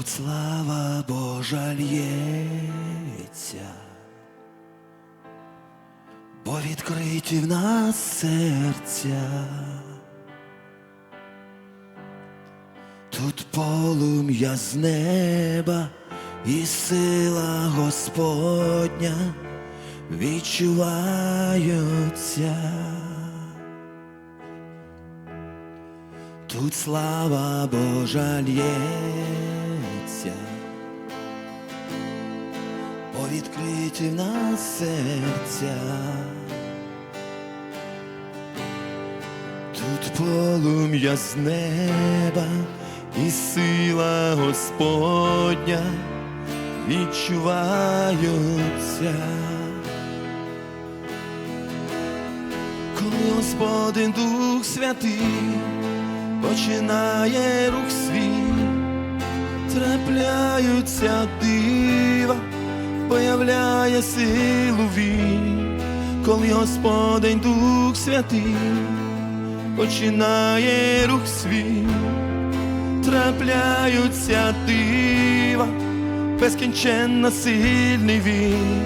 Тут слава Божа лється, бо відкриті в нас серця. Тут полум'я з неба і сила Господня відчуваються. Тут слава Божа лється, бо відкриті в нас серця. Тут полум'я з неба і сила Господня відчуваються. Коли Господин Дух Святий починає рух свій, трапляються дива, появляє силу він, коли Господень Дух Святий починає рух свій, трапляються дива, безкінченно сильний він.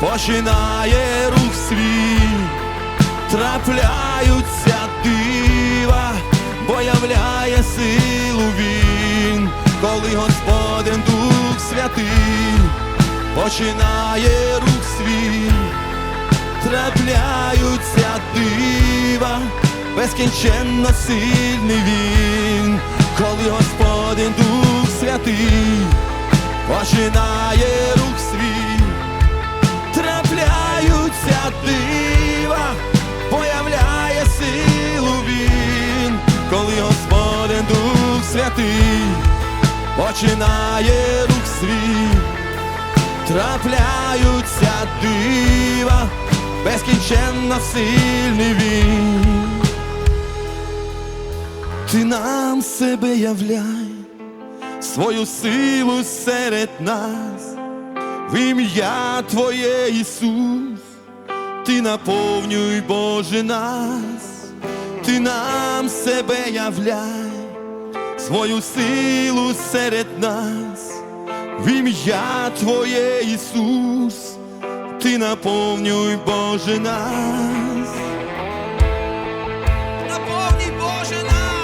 Починає рух свій, трапляються дива, бо являє силу він, коли Господин Дух Святий починає рух свій, трапляються дива, безкінченно сильний він, коли Господин Дух Святий починає рух свій, дива, появляє силу він, коли Господень Дух Святий починає рух свій, трапляються дива, безкінченно сильний він. Ти нам себе являй, свою силу серед нас, в ім'я Твоє Ісус, Ти наповнюй, Боже, нас, Ти нам себе являй, свою силу серед нас, в ім'я Твоє Ісус, Ти наповнюй, Боже, нас. Наповнюй, Боже, нас,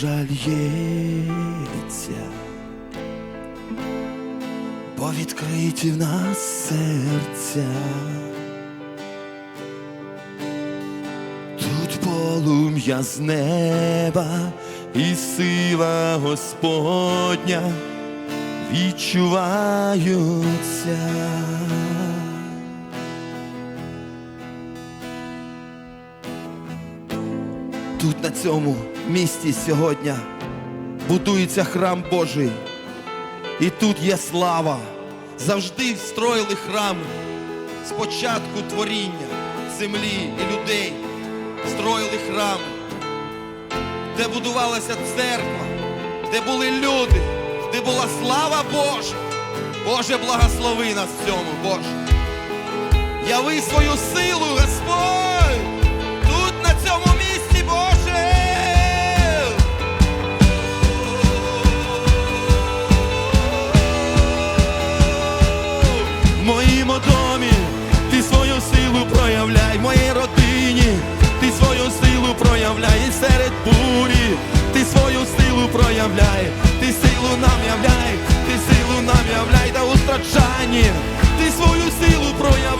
Божа лється, бо відкриті в нас серця. Тут полум'я з неба і сила Господня відчуваються. Тут на цьому місці сьогодні будується храм Божий. І тут є слава. Завжди строїли храми. Спочатку творіння землі і людей строїли храми, де будувалася церква, де були люди, де була слава Божа. Боже, благослови нас в цьому, Боже. Яви свою силу, Господь, нам являй, ти силу нам являй та у страчанні, ти свою силу проявляй,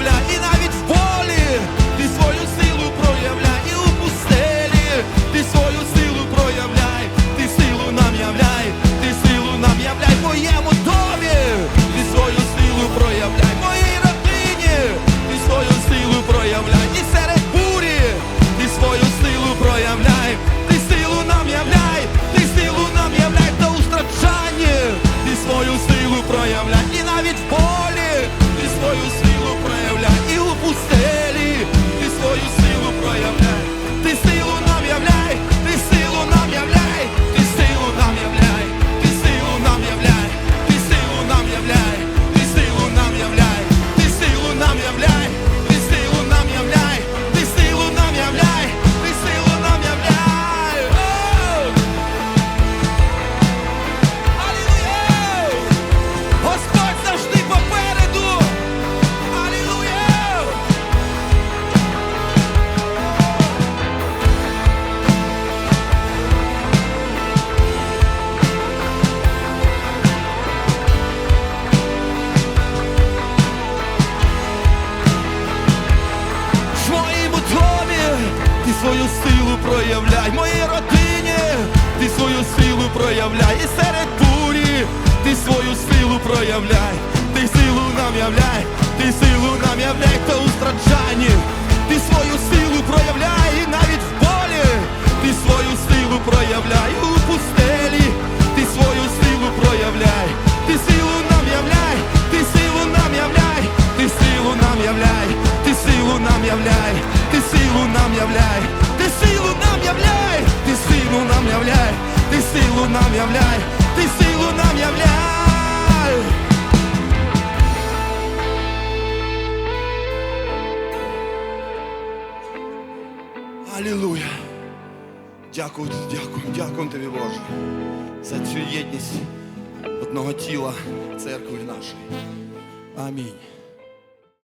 свою силу проявляй, моїй родині ти свою силу проявляй, і серед бурі ти свою силу проявляй, ти силу нам являй, ти силу нам являй, та у страчанні, ти свою силу проявляй, і навіть в болі. Ти свою силу проявляй, у пустелі. Ти свою силу проявляй, ти силу нам являй, ти силу нам являй, ти силу нам являй, ти силу нам являй, силу нам являй, ти силу нам являй, ти силу нам являй, ти силу нам являй, ти силу нам являй. Алілуя. Дякую, дякую, дякую тобі, Боже, за цю єдність одного тіла церкви нашої. Амінь.